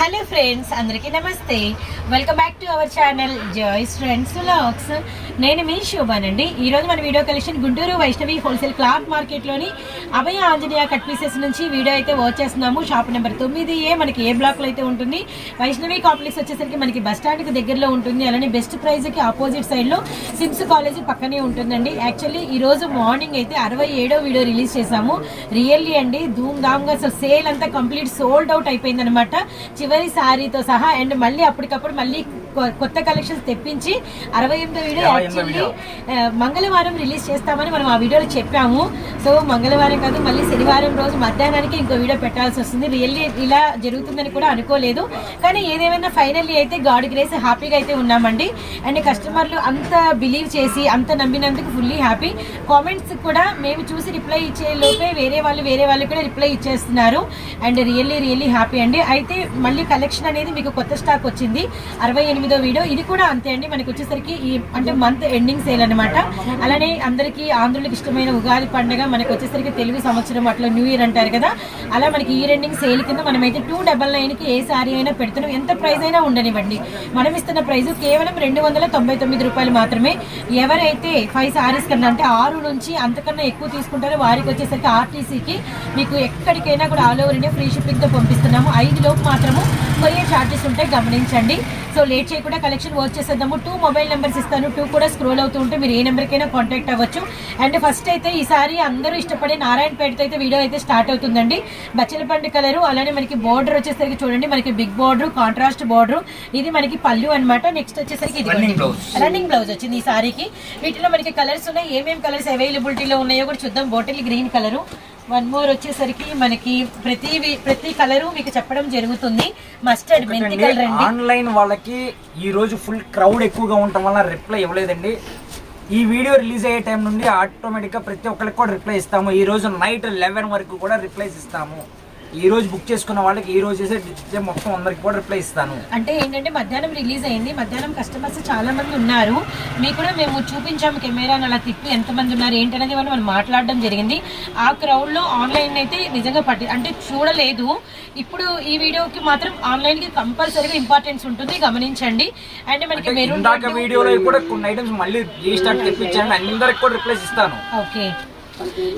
Hello friends అందరికీ నమస్తే. Welcome back to our channel Joy's friends vlogs నేను మీ శోభానండి. ఈ ఈరోజు మన video collection Guntur Vaishnavi wholesale cloth మార్కెట్లోని Abhaya Anjaneya cut pieces నుంచి వీడియో అయితే వాచ్ చేస్తున్నాము. షాప్ నెంబర్ తొమ్మిది ఏ మనకి ఏ బ్లాక్లో అయితే ఉంటుంది. వైష్ణవి కాంప్లెక్స్ వచ్చేసరికి మనకి బస్ స్టాండ్కి దగ్గరలో ఉంటుంది. అలానే బెస్ట్ ప్రైజ్కి ఆపోజిట్ సైడ్లో సిమ్స్ కాలేజ్ పక్కనే ఉంటుందండి. యాక్చువల్లీ ఈ రోజు మార్నింగ్ అయితే అరవై ఏడో వీడియో రిలీజ్ చేశాము. రియల్లీ అండి ధూమ్ ధామ్గా సేల్ అంతా కంప్లీట్ సోల్డ్ అవుట్ అయిపోయింది అనమాట చివరి సారీతో సహా అండ్ మళ్ళీ అప్పటికప్పుడు మళ్ళీ కొత్త కలెక్షన్స్ తెప్పించి అరవై ఎనిమిదో వీడియో యాక్చువల్లీ మంగళవారం రిలీజ్ చేస్తామని మనం ఆ వీడియోలో చెప్పాము. సో మంగళవారం కాదు మళ్ళీ శనివారం రోజు మధ్యాహ్నానికి ఇంకో వీడియో పెట్టాల్సి వస్తుంది. రియల్లీ ఇలా జరుగుతుందని కూడా అనుకోలేదు. కానీ ఏదేమైనా ఫైనల్లీ అయితే గాడ్ గ్రేస్ హ్యాపీగా అయితే ఉన్నామండి. అండ్ కస్టమర్లు అంత బిలీవ్ చేసి అంత నమ్మినందుకు ఫుల్లీ హ్యాపీ. కామెంట్స్ కూడా మేము చూసి రిప్లై ఇచ్చే లోపే వేరే వాళ్ళు వేరే వాళ్ళు కూడా రిప్లై ఇచ్చేస్తున్నారు. అండ్ రియల్లీ రియల్లీ హ్యాపీ అండి. అయితే మళ్ళీ కలెక్షన్ అనేది మీకు కొత్త స్టాక్ వచ్చింది. అరవై ఎనిమిదో వీడియో. ఇది కూడా అంతే అండి. మనకి వచ్చేసరికి ఈ అంటే మంత్ ఎండింగ్ సేల్ అనమాట అలానే అందరికీ ఆంధ్రులకు ఇష్టమైన ఉగాది పండుగ మనకి వచ్చేసరికి తెలుగు సంవత్సరం అట్లా న్యూ ఇయర్ అంటారు కదా. అలా మనకి ఇయర్ ఎండింగ్ సేల్ కింద మనమైతే టూ డబల్ నైన్కి ఏ సారీ అయినా పెడుతున్నాం. ఎంత ప్రైస్ అయినా ఉండనివ్వండి. మనం ఇస్తున్న ప్రైస్ కేవలం రెండు వందల తొంభై తొమ్మిది రూపాయలు మాత్రమే. ఎవరైతే ఫైవ్ సారీస్ కన్నా అంటే ఆరు నుంచి అంతకన్నా ఎక్కువ తీసుకుంటారో వారికి వచ్చేసరికి ఆర్టీసీకి మీకు ఎక్కడికైనా కూడా ఆల్ ఓవర్ ఇండియా ఫ్రీ షిప్పింగ్తో పంపిస్తున్నాము. ఐదు లోపు మాత్రము కొరియర్ ఛార్జెస్ ఉంటాయి గమనించండి. సో లేట్ చేయకుండా కలెక్షన్ వర్క్ చేసేద్దాము. టూ మొబైల్ నెంబర్స్ ఇస్తాను. టూ కూడా స్క్రోల్ అవుతూ ఉంటే మీరు ఏ నెంబర్కైనా కాంటాక్ట్ అవ్వచ్చు. అండ్ ఫస్ట్ అయితే ఈసారి అందరూ ఇష్టపడే నారాయణపేటతో అయితే వీడియో అయితే స్టార్ట్ అవుతుందండి. బచ్చలపండు కలరు అలానే మనకి బోర్డర్ వచ్చేసరికి చూడండి. మనకి బిగ్ బోర్డర్ కాంట్రాస్ట్ బోర్డర్ ఇది మనకి పళ్ళు అన్నమాట. నెక్స్ట్ వచ్చేసరికి ఇది. రన్నింగ్ బ్లౌజ్ వచ్చింది ఈ సారీకి. వీటిలో మనకి కలర్స్ ఉన్నాయి. ఏమేమి కలర్స్ అవైలబిలిటీలో ఉన్నాయో కూడా చూద్దాం. Bottle green colour one more వచ్చేసరికి మనకి ప్రతి ప్రతి కలరు మీకు చెప్పడం జరుగుతుంది. మస్టర్డ్ మెంతి కలర్ అండి. ఆన్లైన్ వాళ్ళకి ఈ రోజు ఫుల్ క్రౌడ్ ఎక్కువగా ఉండటం వల్ల రిప్లై ఇవ్వలేదండి. ఈ వీడియో రిలీజ్ అయ్యే టైం నుండి ఆటోమేటిక్గా ప్రతి ఒక్కరికి కూడా రిప్లై ఇస్తాము. ఈ రోజు నైట్ లెవెన్ వరకు కూడా రిప్లైస్ ఇస్తాము. ఈ రోజు బుక్ చేసుకున్న వాళ్ళకి ఈ రోజు చేసే మొత్తం అందరికి కూడా రిప్లై ఇస్తాను. అంటే ఏంటంటే మధ్యాహ్నం రిలీజ్ అయింది. మధ్యాహ్నం కస్టమర్స్ చాలా మంది ఉన్నారు. మీకు కూడా మేము చూపించాము కెమెరాని అలా తిప్పి ఎంతమంది ఉన్నారు ఏంటనేది వాళ్ళు మనం మాట్లాడడం జరిగింది. ఆ crowd లో ఆన్లైన్ అయితే నిజంగా పట్టి అంటే చూడలేదు. ఇప్పుడు ఈ వీడియోకి మాత్రం ఆన్లైన్కి కంపల్సరీగా ఇంపార్టెన్స్ ఉంటుంది. గమనించండి. అండ్ మనకి మెరూన్ వీడియోలో కూడా కొన్ని ఐటమ్స్ మళ్ళీ రీస్టార్ట్ తెప్పించాను. అందరికి కూడా రిప్లైస్ ఇస్తాను. ఓకే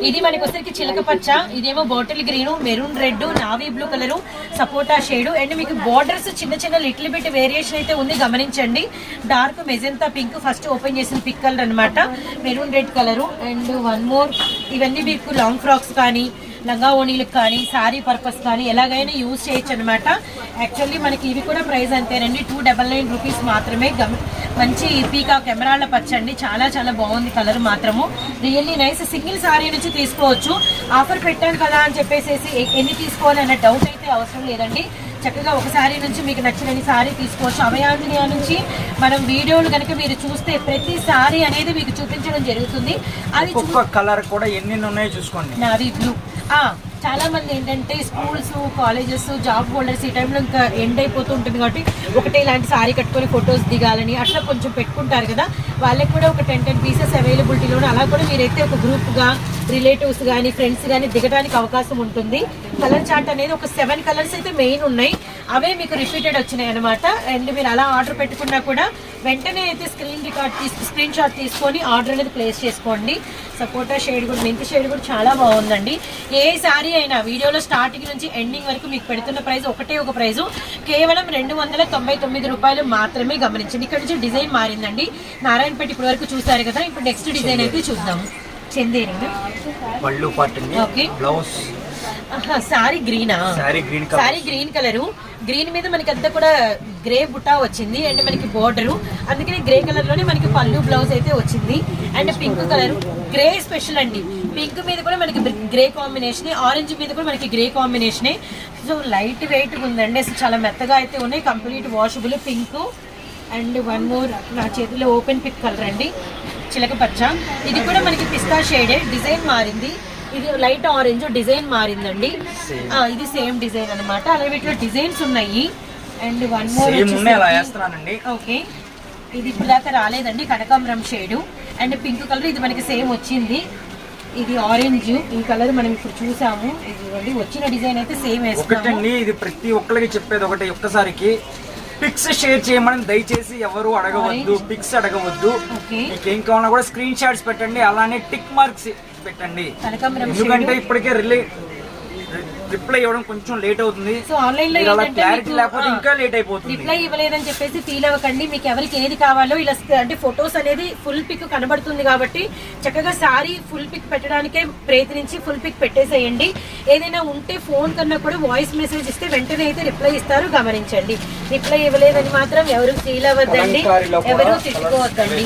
ఇది మనకి వచ్చేసరికి చిలక పచ్చ. ఇదేమో bottle green maroon red navy blue colour sapota shade. And మీకు బార్డర్స్ చిన్న చిన్న లిటిల్ బిట్ వేరియేషన్ అయితే ఉంది గమనించండి. Dark magenta pink first open చేసిన పిక్ కలర్ అనమాట maroon red colour and one more ఇవన్నీ మీకు లాంగ్ ఫ్రాక్స్ కానీ లంగా ఓణీలకు కానీ సారీ పర్పస్ కానీ ఎలాగైనా యూజ్ చేయొచ్చు అనమాట యాక్చువల్లీ మనకి ఇవి కూడా ప్రైస్ అంతేనండి. టూ డబల్ నైన్ రూపీస్ మాత్రమే. గమ మంచి పీకా కెమెరాల పచ్చండి. చాలా చాలా బాగుంది కలర్ మాత్రము. రియల్లీ నైస్ సింగిల్ సారీ నుంచి తీసుకోవచ్చు. ఆఫర్ పెట్టాను కదా అని చెప్పేసి ఎన్ని తీసుకోవాలి అన్న డౌట్ అయితే అవసరం లేదండి. చక్కగా ఒక సారీ నుంచి మీకు నచ్చిన సారీ తీసుకోవచ్చు. అభయాంజనేయ నుంచి మనం వీడియోలు కనుక మీరు చూస్తే ప్రతి సారీ అనేది మీకు చూపించడం జరుగుతుంది. అది కలర్ కూడా ఎన్ని ఉన్నాయో చూసుకోండి. నావీ బ్లూ చాలా మంది ఏంటంటే స్కూల్స్ కాలేజెస్ జాబ్ హోల్డర్స్ ఈ టైంలో ఇంకా ఎండ్ అయిపోతూ ఉంటుంది కాబట్టి ఒకటే ఇలాంటి సారీ కట్టుకొని ఫొటోస్ దిగాలని అట్లా కొంచెం పెట్టుకుంటారు కదా. వాళ్ళకి కూడా ఒక టెన్ టెన్ పీసెస్ అవైలబిలిటీలో అలా కూడా మీరైతే ఒక గ్రూప్గా రిలేటివ్స్ కానీ ఫ్రెండ్స్ కానీ దిగడానికి అవకాశం ఉంటుంది. కలర్ చార్ట్ అనేది ఒక సెవెన్ కలర్స్ అయితే మెయిన్ ఉన్నాయి. అవే మీకు రిపీటెడ్ వచ్చినాయి అనమాట అండ్ మీరు అలా ఆర్డర్ పెట్టుకున్నా కూడా వెంటనే అయితే స్క్రీన్ రికార్డ్ తీసు స్క్రీన్ షాట్ తీసుకొని ఆర్డర్ అనేది ప్లేస్ చేసుకోండి. సపోటా షేడ్ కూడా మెంతి షేడ్ కూడా చాలా బాగుందండి. ఏ సారీ అయినా వీడియోలో స్టార్టింగ్ నుంచి ఎండింగ్ వరకు మీకు పెడుతున్న ప్రైస్ ఒకటే ఒక ప్రైజు కేవలం రెండు వందల తొంభై తొమ్మిది రూపాయలు మాత్రమే గమనించండి. ఇక్కడ నుంచి డిజైన్ మారిందండి. నారాయణపేట ఇప్పటి వరకు చూసారు కదా ఇప్పుడు నెక్స్ట్ డిజైన్ అయితే చూద్దాము చందేరి పళ్ళు పట్టింది. Blouse. Sorry గ్రీనా? Sari green colour. Sari green colour. Green మీద మనకి అంతా కూడా గ్రే బుట్టా వచ్చింది అండ్ మనకి బోర్డర్. అందుకని గ్రే కలర్లోనే మనకి పళ్ళు బ్లౌజ్ అయితే వచ్చింది. And pink colour. Grey special అండి. పింక్ మీద కూడా మనకి గ్రే కాంబినేషన్ ఆరెంజ్ మీద కూడా మనకి grey combination. So light weight ఉందండి. అసలు చాలా మెత్తగా అయితే ఉన్నాయి. Complete washable pink. And one more నా చేతిలో ఓపెన్ పిక్ కలర్ అండి. చిలక పచ్చ. ఇది కూడా మనకి పిస్తా షేడే. డిజైన్ మారింది. ఇది లైట్ ఆరెంజ్ డిజైన్ మారిందండి. ఇది సేమ్ డిజైన్ అన్నమాట. అలాగే వీటిలో డిజైన్స్ ఉన్నాయి. And one more okay. ఇది ఇప్పుడు దాకా రాలేదండి కనకాంబరం షేడు. అండ్ పింక్ కలర్ ఇది మనకి సేమ్ వచ్చింది. ఇది ఆరెంజ్. ఈ కలర్ మనం ఇప్పుడు చూసాము. ఇది వచ్చిన డిజైన్ అయితే సేమ్ ఒకటండి ఇది ప్రతి ఒక్కరికి చెప్పేది ఒకటి ఒక్కసారికి. పిక్స్ షేర్ చేయమని దయచేసి ఎవరు అడగవద్దు పిక్స్ అడగవద్దు. మీకు ఏం కావాలన్నా కూడా స్క్రీన్ షాట్స్ పెట్టండి అలానే టిక్ మార్క్స్ పెట్టండి. ఎందుకంటే ఇప్పటికే రిలే రిప్లై ఇవ్వడం కొంచెం లేట్ అవుతుంది. సో ఆన్లైన్లో క్లారిటీ లేకపోతే ఇంకా లేట్ అయిపోతుంది. రిప్లై ఇవ్వలేదని చెప్పేసి ఫీల్ అవ్వకండి. మీకు ఎవరికి ఏది కావాలో ఇలా అంటే ఫొటోస్ అనేది ఫుల్ పిక్ కనబడుతుంది కాబట్టి చక్కగా సారీ ఫుల్ పిక్ పెట్టడానికే ప్రయత్నించి ఫుల్ పిక్ పెట్టేసేయండి. ఏదైనా ఉంటే ఫోన్ కన్నా కూడా వాయిస్ మెసేజ్ ఇస్తే వెంటనే అయితే రిప్లై ఇస్తారు. గమనించండి. రిప్లై ఇవ్వలేదని మాత్రం ఎవరు ఫీల్ అవ్వద్దండి. ఎవరు తిట్టుకోవద్దండి.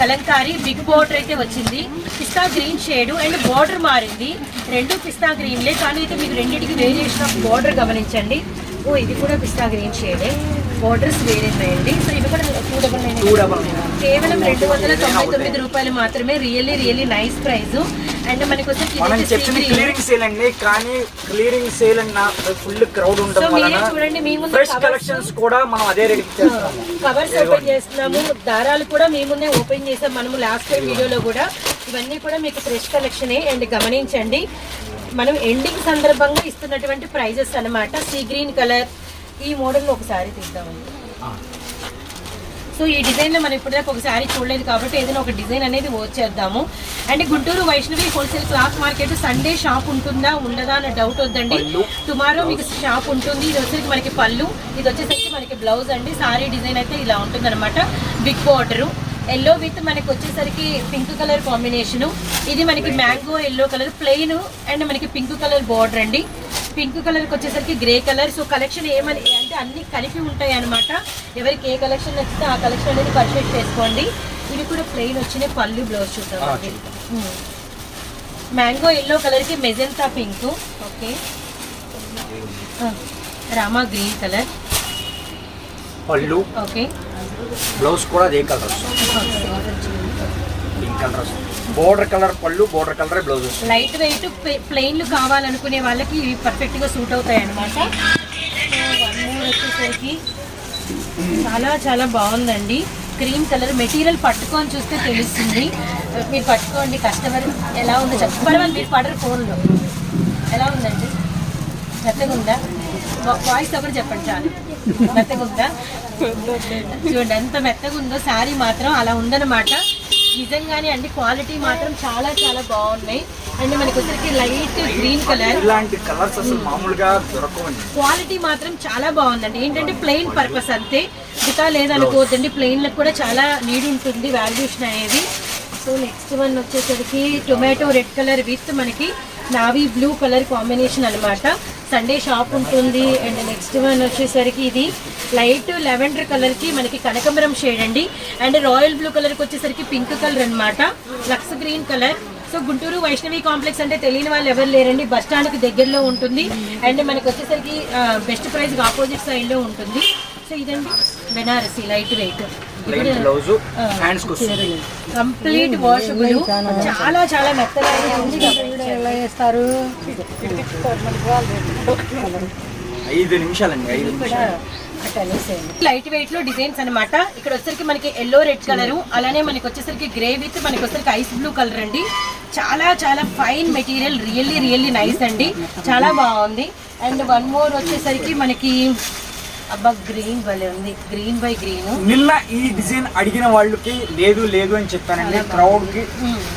కలంకారీ బిగ్ బోర్డర్ అయితే వచ్చింది. Pista green shade and border మారింది. రెండు పిస్తా గ్రీన్లే కానీ అయితే మీకు రెండింటికి వేరియేషన్ ఆఫ్ బార్డర్ గమనించండి. ఓ ఇది కూడా పిస్తా గ్రీన్ షేడే. బార్డర్స్ వేరే ఉన్నాయండి సో ఇవి కూడా two double nine two double కేవలం రెండు వందల తొంభై తొమ్మిది రూపాయలు మాత్రమే. Really really nice price and మనకి మనం చెప్పింది క్లియరింగ్ సేల్ అండి. కానీ క్లియరింగ్ సేల్ అన్న ఫుల్ క్రౌడ్ ఉండడం వలన చూడండి మీ ముందు ఫ్రెష్ కలెక్షన్స్ కూడా మనం అదే రేట్ కవర్స్ ఓపెన్ చేస్తున్నాము. దారాలు కూడా మీ ముందే ఓపెన్ చేసాం. మనము లాస్ట్ టైం వీడియోలో కూడా. ఇవన్నీ కూడా మీకు ఫ్రెష్ కలెక్షనే అండ్ గమనించండి. మనం ఎండింగ్ సందర్భంగా ఇస్తున్నటువంటి ప్రైజెస్ అన్నమాట. సీ గ్రీన్ కలర్ ఈ మోడల్ ఒకసారి తీద్దామండి. సో ఈ డిజైన్ మనం ఇప్పటిదాకా ఒకసారి చూడలేదు కాబట్టి ఏదైనా ఒక డిజైన్ అనేది వచ్చేద్దాము and Guntur Vaishnavi wholesale cloth market Sunday shop ఉంటుందా? ఉండదా అన్న డౌట్ వద్దండి. టుమారో మీకు షాప్ ఉంటుంది. ఇది వచ్చేసరికి మనకి పళ్ళు. ఇది వచ్చేసరికి మనకి బ్లౌజ్ అండి. సారీ డిజైన్ అయితే ఇలా ఉంటుంది అనమాట బిగ్ బార్డర్ ఎల్లో విత్ మనకి వచ్చేసరికి పింక్ కలర్ కాంబినేషన్ ఇది మనకి mango yellow colour plain and మనకి పింక్ కలర్ బార్డర్ అండి. పింక్ కలర్కి వచ్చేసరికి గ్రే కలర్ సో కలెక్షన్ ఏమని అంటే అన్ని కలిపి ఉంటాయి అనమాట ఎవరికి ఏ కలెక్షన్ నచ్చితే ఆ కలెక్షన్ అనేది పర్చేస్ చేసుకోండి. ఇవి కూడా ప్లెయిన్ వచ్చిన పళ్ళు బ్లౌజ్ చూద్దాం మ్యాంగో ఎల్లో కలర్కి magenta pink okay Rama green colour pallu okay. Blouse కూడా అదే colour pink colour border colour pallu border colour blouse. వస్తుంది లైట్ వెయిట్ ప్లెయిన్లు కావాలనుకునే వాళ్ళకి ఇవి పర్ఫెక్ట్గా సూట్ అవుతాయి అనమాట వచ్చేసరికి చాలా చాలా బాగుందండి. క్రీమ్ కలర్ మెటీరియల్ పట్టుకొని చూస్తే తెలుస్తుంది. మీరు పట్టుకోండి కస్టమర్ ఎలా ఉందో చెప్ప పర్వాలేదు మీరు పడరు ఫోన్లో. ఎలా ఉందండి? మెత్తగా ఉందా వాయిస్ ఒకటి చెప్పండి చాలు. మెత్తగా ఉందా చూడండి ఎంత మెత్తగా ఉందో శారీ మాత్రం అలా ఉందన్నమాట. నిజంగానే అండి క్వాలిటీ మాత్రం చాలా చాలా బాగున్నాయి. అండ్ మనకి వచ్చరికి లైట్ గ్రీన్ కలర్. ఇలాంటి కలర్స్ అసలు మామూలుగా దొరకవండి. క్వాలిటీ మాత్రం చాలా బాగుందండి. ఏంటంటే ప్లెయిన్ పర్పస్ అంతే. మిగతా లేదనుకోవద్దండి ప్లెయిన్లకు కూడా చాలా నీడ్ ఉంటుంది వాల్యుయేషన్ అనేది. సో నెక్స్ట్ వన్ వచ్చేసరికి టొమాటో రెడ్ కలర్ విత్ మనకి నావీ బ్లూ కలర్ కాంబినేషన్ అన్నమాట. సండే షాప్ ఉంటుంది అండ్ నెక్స్ట్ వన్ వచ్చేసరికి ఇది లైట్ లెవెండర్ కలర్కి మనకి కనకమరం షేడ్ అండి అండ్ రాయల్ బ్లూ కలర్కి వచ్చేసరికి పింక్ కలర్ అన్నమాట lux green colour so Guntur Vaishnavi complex అంటే తెలియని వాళ్ళు ఎవరు లేరండి బస్ స్టాండ్కి దగ్గరలో ఉంటుంది అండ్ మనకి వచ్చేసరికి బెస్ట్ ప్రైస్ ఆపోజిట్ సైడ్లో ఉంటుంది సో ఇదండి Banarasi light weight complete washable చాలా చాలా మెత్తగా ఉంది ఐదు నిమిషాలండి ఐదు నిమిషాలు. లైట్ వెయిట్లో డిజైన్స్ అన్నమాట. ఇక్కడ వచ్చేసరికి మనకి ఎల్లో రెడ్ కలర్ అలానే మనకి వచ్చేసరికి గ్రే విత్ మనకి వచ్చేసరికి ఐస్ బ్లూ కలర్ అండి. చాలా చాలా fine material really really nice అండి. చాలా బాగుంది. అండ్ వన్ మోర్ వచ్చేసరికి మనకి అబ్బా గ్రీన్ భలే ఉంది. గ్రీన్ బై గ్రీన్ నిన్న ఈ డిజైన్ అడిగిన వాళ్ళకి లేదు లేదు అని చెప్పానండి. క్రౌడ్కి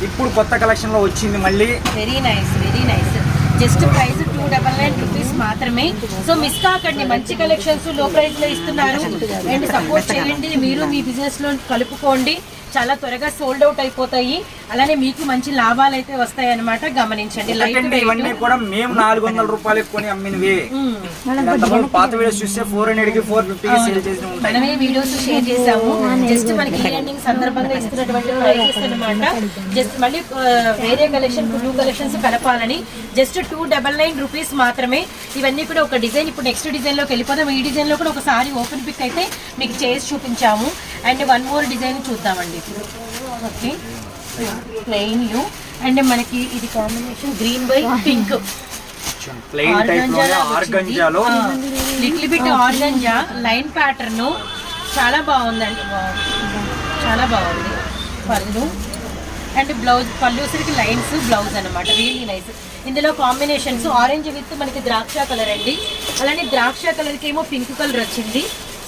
ఇప్పుడు కొత్త కలెక్షన్లో వచ్చింది మళ్ళీ. Very nice very nice just price two double nine మాత్రమే. సో మిస్ కాకండి మంచి కలెక్షన్స్లో ప్రైస్లో ఇస్తున్నారు. అండ్ సపోర్ట్ చేయండి మీరు మీ బిజినెస్లో కలుపుకోండి. చాలా త్వరగా సోల్డ్ అవుట్ అయిపోతాయి. అలానే మీకు మంచి లాభాలు అయితే వస్తాయి అనమాట గమనించండి ఇవన్నీ కూడా మేము నాలుగు వందల రూపాయలకు కొని అమ్మినవి పాత వీడియోస్ చూస్తే ఫోర్ హండ్రెడ్కి ఫోర్ ఫిఫ్టీకి సేల్ చేసి ఉంటాయి. మనమే వీడియోస్ షేర్ చేసాము. జస్ట్ మనకి ఈ ఎండింగ్ సందర్భంగా ఇస్తున్నటువంటి ప్రైజెస్ అనమాట జస్ట్ మళ్ళీ వేరే collection two collections కలపాలని. Just two double nine rupees మాత్రమే. ఇవన్నీ కూడా ఒక డిజైన్. ఇప్పుడు నెక్స్ట్ డిజైన్లోకి వెళ్ళిపోదాం. ఈ డిజైన్లో కూడా ఒకసారి ఓపెన్ పిక్ అయితే మీకు చేసి చూపించాము. అండ్ వన్ మోర్ డిజైన్ చూద్దామండి. ఇప్పుడు ఓకే ప్లెయిన్లు అండ్ మనకి ఇది combination green by pink plain టైప్లో ఆర్గంజాలో little bit organza line pattern చాలా బాగుందండి. బాగుంది చాలా బాగుంది. పళ్ళు. అండ్ బ్లౌజ్ పల్లూసరికి లైన్స్ బ్లౌజ్ అన్నమాట. రియల్లీ నైస్ ఇందులో కాంబినేషన్స్ ఆరెంజ్ విత్ మనకి ద్రాక్ష కలర్ అండి. అలానే ద్రాక్ష కలర్కి ఏమో పింక్ కలర్ వచ్చింది.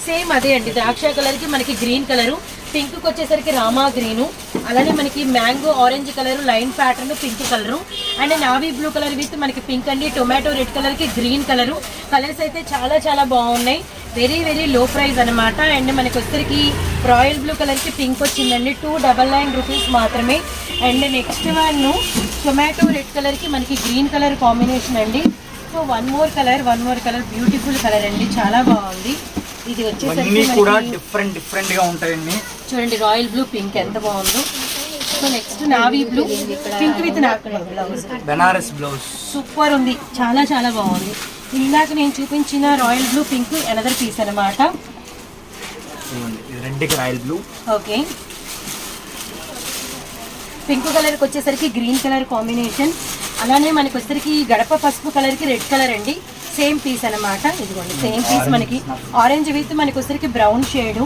సేమ్ అదే అండి. ద్రాక్ష కలర్కి మనకి గ్రీన్ కలర్ పింక్కి వచ్చేసరికి రామా గ్రీను అలానే మనకి mango orange colour line pattern pink colour and navy blue colour with మనకి పింక్ అండి టొమాటో రెడ్ కలర్కి గ్రీన్ కలర్. కలర్స్ అయితే చాలా చాలా బాగున్నాయి. వెరీ వెరీ లో ప్రైస్ అనమాట అండ్ మనకి వచ్చరికి రాయల్ బ్లూ కలర్కి పింక్ వచ్చిందండి. టూ డబల్ నైన్ రూపీస్ మాత్రమే. And next one tomato red కలర్కి మనకి గ్రీన్ కలర్ కాంబినేషన్ అండి. So one more colour one more colour beautiful colour అండి. చాలా బాగుంది. ఇది వచ్చేసరికి కూడా డిఫరెంట్ డిఫరెంట్గా ఉంటాయండి. చూడండి రాయల్ బ్లూ పింక్ ఎంత బాగుందో. So next navy blue pink with blouse Banaras blouse super ఉంది. చాలా చాలా బాగుంది. ఇందాక నేను చూపించిన royal blue pink another piece red royal blue okay. Pink కలర్కి వచ్చేసరికి గ్రీన్ కలర్ కాంబినేషన్ అలానే మనకి వచ్చేసరికి గడప పసుపు కలర్కి రెడ్ కలర్ అండి. సేమ్ పీస్ అన్నమాట. ఇదిగోండి సేమ్ పీస్ మనకి. ఆరెంజ్ విత్ మనకి వచ్చేసరికి బ్రౌన్ షేడు.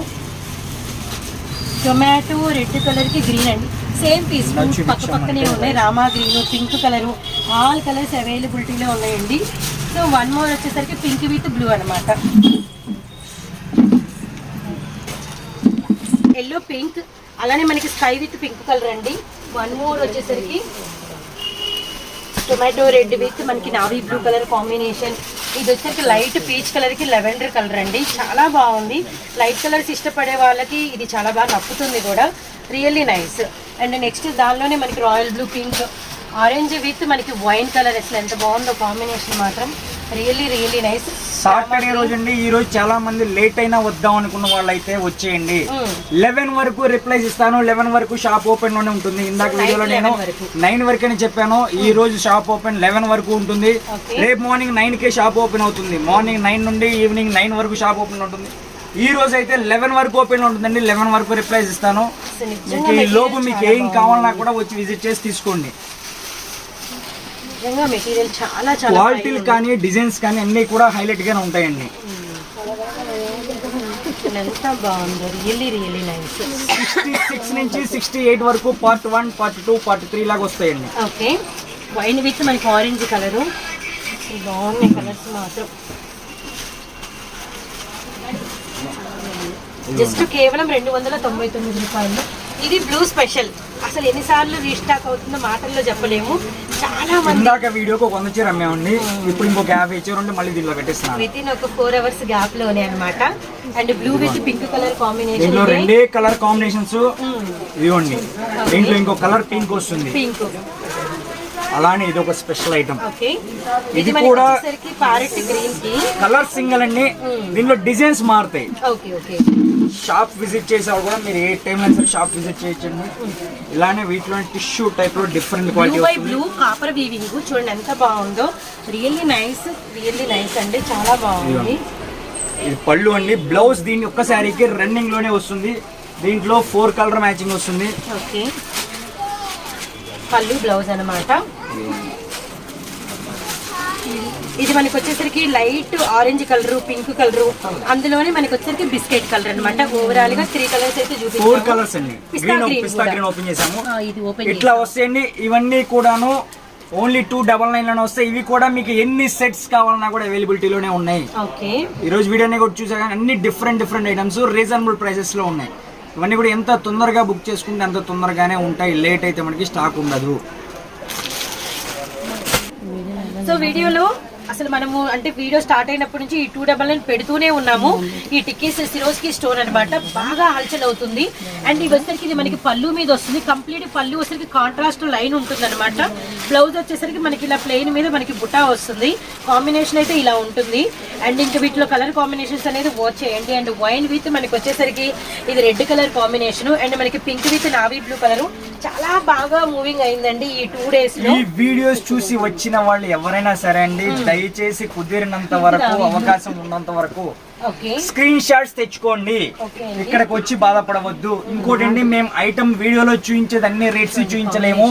టొమాటో రెడ్ కలర్కి గ్రీన్ అండి. సేమ్ పీస్ పక్క పక్కనే ఉన్నాయి. Rama green pink colour all colours అవైలబిలిటీలో ఉన్నాయండి. సో వన్ మోర్ వచ్చేసరికి పింక్ విత్ బ్లూ అనమాట ఎల్లో పింక్ అలానే మనకి స్కై విత్ పింక్ కలర్ అండి. వన్ మోర్ వచ్చేసరికి టొమాటో రెడ్ విత్ మనకి నావీ బ్లూ కలర్ కాంబినేషన్ ఇది వచ్చేసరికి లైట్ పీచ్ కలర్కి లెవెండర్ కలర్ అండి. చాలా బాగుంది. లైట్ కలర్స్ ఇష్టపడే వాళ్ళకి ఇది చాలా బాగా నప్పుతుంది కూడా. రియల్లీ నైస్ అండ్ నెక్స్ట్ దానిలోనే మనకి royal blue pink orange with మనకి వైన్ కలర్ అసలు ఎంత బాగుందో కాంబినేషన్ మాత్రం. రియల్లీ రియల్లీ నైస్ సాటర్డే రోజు అండి ఈ రోజు చాలా మంది లేట్ అయినా వద్దాం అనుకున్న వాళ్ళైతే వచ్చేయండి. లెవెన్ వరకు రిప్లైస్ ఇస్తాను. లెవెన్ వరకు షాప్ ఓపెన్లోనే ఉంటుంది. ఇందాక వీడియోలో నేను 11 వరకు. నైన్ వరకు అని చెప్పాను. ఈ రోజు షాప్ ఓపెన్ లెవెన్ వరకు ఉంటుంది. రేపు మార్నింగ్ నైన్ కే షాప్ ఓపెన్ అవుతుంది. మార్నింగ్ నైన్ నుండి ఈవినింగ్ నైన్ వరకు షాప్ ఓపెన్ ఉంటుంది. ఈ రోజు అయితే లెవెన్ వరకు ఓపెన్ ఉంటుందండి. లెవెన్ వరకు రిప్లైస్ ఇస్తాను. మీకు ఈ లోపు మీకు ఏం కావాలన్నా కూడా వచ్చి విజిట్ చేసి తీసుకోండి. నిజంగా మెటీరియల్ చాలా చాలా క్వాలిటీలు కానీ డిజైన్స్ కానీ అన్ని కూడా హైలైట్ గానే ఉంటాయండి. అసలు ఎంత బాగుందో really really nice sixty six నుంచి సిక్స్టీ ఎయిట్ వరకు part one part two part three లాగా వస్తాయండి. ఓకే వైన్ విత్ మనకి ఆరెంజ్ కలరు బాగున్నాయి కలర్స్ మాత్రం. జస్ట్ కేవలం రెండు వందల తొంభై తొమ్మిది రూపాయలు. ఇది బ్లూ స్పెషల్ అసలు ఎన్నిసార్లు రీస్టాక్ అవుతుందో మాటల్లో చెప్పలేము. చాలా మంది ఇందాక వీడియోకి ఒక వంద చీర అమ్మామండి. ఇప్పుడు ఇంకొక యాభై చీర ఉంటే మళ్ళీ దీనిలో పెట్టిస్తున్నాను విత్ ఇన్ ఒక ఫోర్ అవర్స్ గ్యాప్లోనే అనమాట and blue with pink colour combination దీంట్లో రెండే కలర్ కాంబినేషన్స్. ఇదిగోండి. దీంట్లో ఇంకో కలర్ పింక్ వస్తుంది. పింక్. అలానే ఇది ఒక స్పెషల్ ఐటమ్. ఇది కూడా- కలర్ సింగల్ అండి. దీనిలో డిజైన్స్ మారుతాయి. షాప్ విజిట్ చేసేవాళ్ళు కూడా మీరు ఏ టైం అయినా సరే షాప్ విజిట్ చేయొచ్చండి. ఇలానే వీటిలో టిష్యూ టైప్లో different quality by blue copper weaving చూడండి ఎంత బాగుందో. రియల్లీ నైస్ రియల్లీ నైస్ అండి. చాలా బాగుంది. ఇది పళ్ళు అండి. బ్లౌజ్ దీని ఒక్క శారీకి రన్నింగ్లోనే వస్తుంది. దీంట్లో ఫోర్ కలర్ మ్యాచింగ్ వస్తుంది. ఓకే పళ్ళు బ్లౌజ్ అన్నమాట. ఇది మనకి వచ్చేసరికి light orange colour pink colour. అందులోనే మనకి వచ్చేసరికి బిస్కెట్ కలర్ అన్నమాట. ఓవరాల్గా త్రీ కలర్స్ అయితే ఫోర్ కలర్స్ అండి. గ్రీన్ ఓపెన్ చేసాము ఆ, ఇది ఓపెన్ ఇట్లా వస్తాయండి? ఇవన్నీ కూడాను ఓన్లీ టూ డబల్ నైన్లోనే వస్తాయి. ఇవి కూడా మీకు ఎన్ని సెట్స్ కావాలన్నా కూడా అవైలబిలిటీలోనే ఉన్నాయి. ఓకే. ఈ రోజు వీడియోని కూడా చూసా కానీ అన్ని డిఫరెంట్ డిఫరెంట్ ఐటమ్స్ రీజనబుల్ ప్రైసెస్లో ఉన్నాయి. ఇవన్నీ కూడా ఎంత తొందరగా బుక్ చేసుకుంటే అంత తొందరగానే ఉంటాయి. లేట్ అయితే మనకి స్టాక్ ఉండదు. సో వీడియోలో అసలు మనము అంటే వీడియో స్టార్ట్ అయినప్పటి నుంచి ఈ టూ డబల్ నైన్ పెడుతూనే ఉన్నాము. ఈ టిక్కీస్ సిరోస్కి స్టోర్ అన్నమాట. బాగా హల్చల్ అవుతుంది. అండ్ ఇది వచ్చేసరికి ఇది మనకి పళ్ళు మీద వస్తుంది. కంప్లీట్ పళ్ళు వచ్చేసరికి కాంట్రాస్ట్ లైన్ ఉంటుంది అనమాట బ్లౌజ్ వచ్చేసరికి మనకి ఇలా ప్లెయిన్ మీద మనకి బుటా వస్తుంది. కాంబినేషన్ అయితే ఇలా ఉంటుంది. అండ్ ఇంకా వీటిలో కలర్ కాంబినేషన్స్ అనేది వాచ్ చేయండి. అండ్ వైన్ విత్ మనకి వచ్చేసరికి ఇది రెడ్ కలర్ కాంబినేషన్ అండ్ మనకి pink with navy blue colour చాలా బాగా మూవింగ్ అయిందండి ఈ టూ డేస్ ఈ వీడియోస్ చూసి వచ్చిన వాళ్ళు ఎవరైనా సరే అండి దయచేసి కుదిరినంత వరకు అవకాశం ఉన్నంత వరకు స్క్రీన్ షాట్స్ తెచ్చుకోండి. ఇక్కడికి వచ్చి బాధపడవద్దు. ఇంకోటి అండి మేము ఐటమ్ వీడియోలో చూపించేది అన్ని రేట్స్ చూపించలేము.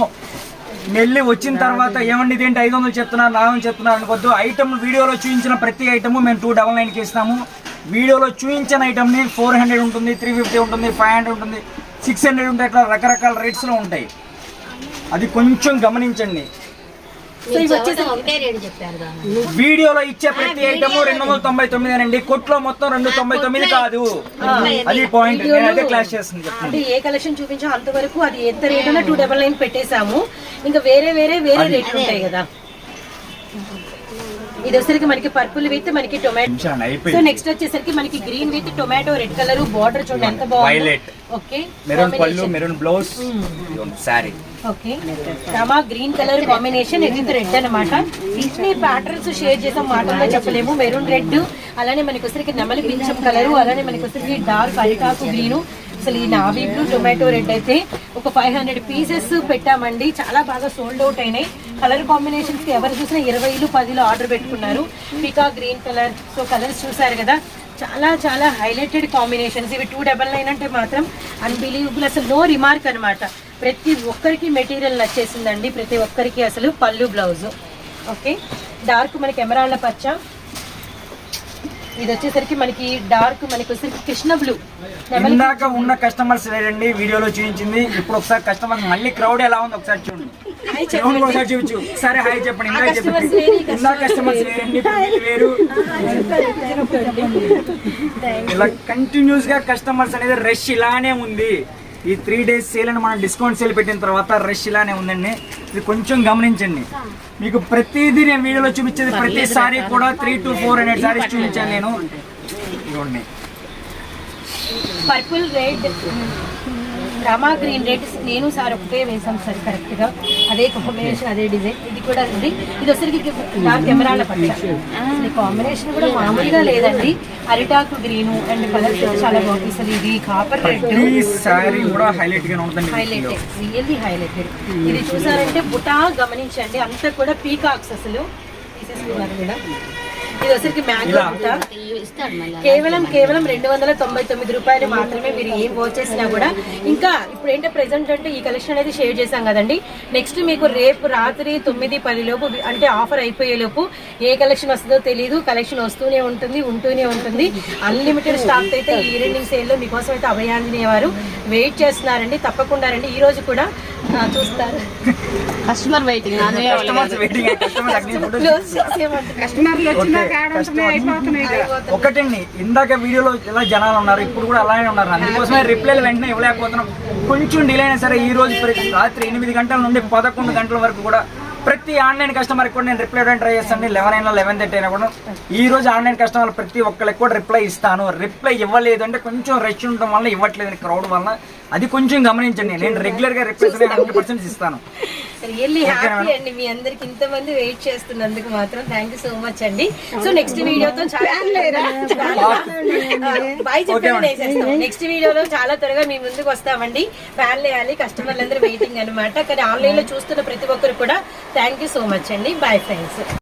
వెళ్ళి వచ్చిన తర్వాత ఏమండి ఇదేంటి ఐదు వందలు చెప్తున్నారు నాలుగు వందలు చెప్తున్నారు అనుకోవద్దు. ఐటమ్ వీడియోలో చూపించిన ప్రతి ఐటమ్ మేము టూ డబల్ నైన్కి ఇస్తాము. వీడియోలో చూపించిన ఐటమ్ని ఫోర్ హండ్రెడ్ ఉంటుంది త్రీ ఫిఫ్టీ ఉంటుంది ఫైవ్ హండ్రెడ్ ఉంటుంది. సిక్స్ హండ్రెడ్ ఉంటాయి ఇట్లా రకరకాల రేట్స్లో ఉంటాయి. అది కొంచెం గమనించండి. వీడియోలో ఇచ్చే ప్రతి ఐటమ్ రెండు వందల తొంభై తొమ్మిది అండి కొట్లో మొత్తం రెండు తొంభై తొమ్మిది కాదు. అది పాయింట్ నేనైతే క్లాస్ చేస్తుంది అంటే ఏ కలెక్షన్ చూపించా అంతవరకు అది ఎంత రేట్ అన్నా టూ డబల్ నైన్ పెట్టేశాము. ఇంకా వేరే వేరే వేరే రేట్లు ఉంటాయి కదా. ఇది వచ్చేసరికి మనకి పర్పుల్ విత్ మనకి టొమాటో. సో నెక్స్ట్ వచ్చేసరికి మనకి green with tomato red colour border చూడండి ఎంత బాగుంది. Violet. Okay maroon pallu maroon blouse sari okay Rama green colour combination ఇది రెడ్ అన్నమాట. ఇన్ని ప్యాటర్న్స్ షేర్ చేసాం మాటల్లో చెప్పలేము. మెరూన్ రెడ్ అలానే మనకి వచ్చరికి నెమలి పింఛం కలర్ అలానే మనకి వచ్చరికి డార్క్ అరిటాకు గ్రీన్ అసలు ఈ నావీ బ్లూ టొమాటో రెడ్ అయితే ఒక ఫైవ్ హండ్రెడ్ పీసెస్ పెట్టామండి. చాలా బాగా సోల్డ్ అవుట్ అయినాయి. కలర్ కాంబినేషన్స్ ఎవరు చూసినా ఇరవైలు పదిలో ఆర్డర్ పెట్టుకున్నారు. పికా గ్రీన్ కలర్ సో కలర్స్ చూసారు కదా. చాలా చాలా హైలైటెడ్ కాంబినేషన్స్ ఇవి టూ డబల్ నైన్ అంటే మాత్రం అన్బిలీవబుల్ అసలు నో రిమార్క్ అనమాట ప్రతి ఒక్కరికి మెటీరియల్ నచ్చేసిందండి. ప్రతి ఒక్కరికి అసలు పళ్ళు బ్లౌజ్ ఓకే డార్క్ మనకి ఎమరాళ్ళ పచ్చ. ఇది వచ్చేసరికి మనకి డార్క్ మనకి వచ్చేసరికి కృష్ణ బ్లూ ఇందాక ఉన్న కస్టమర్స్ లేరండి వీడియోలో చూపించింది. ఇప్పుడు ఒకసారి కస్టమర్ మళ్ళీ క్రౌడ్ ఎలా ఉంది ఒకసారి చూడండి. ఒకసారి చూపించు. ఒకసారి హాయ్ చెప్పండి customers చెప్పండి. ఇందాక కస్టమర్స్ లేరండి వేరు. ఇలా కంటిన్యూస్గా కస్టమర్స్ అనేది రష్ ఇలానే ఉంది. ఈ త్రీ డేస్ సేల్ అని మనం డిస్కౌంట్ సేల్ పెట్టిన తర్వాత రష్ ఇలానే ఉందండి. ఇది కొంచెం గమనించండి. మీకు ప్రతిదీ నేను వీడియోలో చూపించేది ప్రతిసారి కూడా three to four hundred saris చూపించాను నేను. ఇదిగోండి. Purple red. Rama green red నేను సార్ ఒకటే వేసాం సార్ కరెక్ట్గా. అదే కాంబినేషన్ అదే డిజైన్ ఇది కూడా ఉంది. ఇది వచ్చరికి డార్క్ ఎమరాళ్ళ పచ్చ అసలు ఈ కాంబినేషన్ కూడా మామూలుగా లేదండి. అరిటాకు గ్రీన్ అండ్ కలర్ చాలా బాగుంది ఇది కాపర్ రెడ్ సారీ కూడా హైలైట్గా హైలైటెడ్ రియల్లీ హైలైటెడ్ ఇది చూసారంటే బుటా గమనించండి. అంతా కూడా పీకాక్స్ అసలు. తీసేసుకున్నారు కూడా ఇది వచ్చరికి మ్యాంగో కేవలం కేవలం రెండు వందల తొంభై తొమ్మిది రూపాయలు మాత్రమే మీరు ఏం వాచ్ చేసినా కూడా ఇంకా ఇప్పుడు ఏంటో ప్రెసెంట్ అంటే ఈ కలెక్షన్ అనేది షేర్ చేశాం కదండి. నెక్స్ట్ మీకు రేపు రాత్రి తొమ్మిది పది లోపు అంటే ఆఫర్ అయిపోయే లోపు ఏ కలెక్షన్ వస్తుందో తెలియదు కలెక్షన్ వస్తూనే ఉంటుంది ఉంటూనే ఉంటుంది. అన్లిమిటెడ్ స్టాక్ అయితే ఈ ఈవినింగ్ సేల్లో మీకోసం అయితే అభయాంజనేయ వారు వెయిట్ చేస్తున్నారండి. తప్పకుండా రండి. ఈ రోజు కూడా చూస్తారు కస్టమర్ వెయిటింగ్. ఒకటండి ఇందాక వీడియోలో ఇలా జనాలు ఉన్నారు ఇప్పుడు కూడా అలానే ఉన్నారు. అందుకోసమే రిప్లైలు వెంటనే ఇవ్వలేకపోతున్నాం. కొంచెం డిలే అయినా సరే ఈ రోజు రాత్రి ఎనిమిది గంటల నుండి పదకొండు గంటల వరకు కూడా ప్రతి ఆన్లైన్ కస్టమర్ కూడా నేను రిప్లై ఇవ్వడానికి ట్రై చేస్తాను. లెవెన్ అయినా లెవెన్ థర్టీ అయినా కూడా. ఈ రోజు ఆన్లైన్ కస్టమర్ ప్రతి ఒక్కరికి కూడా రిప్లై ఇస్తాను. రిప్లై ఇవ్వలేదు అంటే కొంచెం రష్ ఉండడం వల్ల ఇవ్వట్లేదు క్రౌడ్ వల్ల అది కొంచెం గమనించండి. నేను రెగ్యులర్గా రిప్లై హండ్రెడ్ పర్సెంట్ ఇస్తాను. రియల్లీ హ్యాపీ అండి మీ అందరికి. ఇంతమంది వెయిట్ చేస్తున్నందుకు మాత్రం థ్యాంక్ యూ సో మచ్ అండి. సో నెక్స్ట్ వీడియోతో చాలా బాయ్ చెప్పండి నెక్స్ట్ వీడియోలో చాలా త్వరగా మీ ముందుకు వస్తామండి. ఫ్యాన్ వేయాలి కస్టమర్లు అందరూ వెయిటింగ్ అనమాట కానీ ఆన్లైన్లో చూస్తున్న ప్రతి ఒక్కరు కూడా థ్యాంక్ యూ సో మచ్ అండి. Bye friends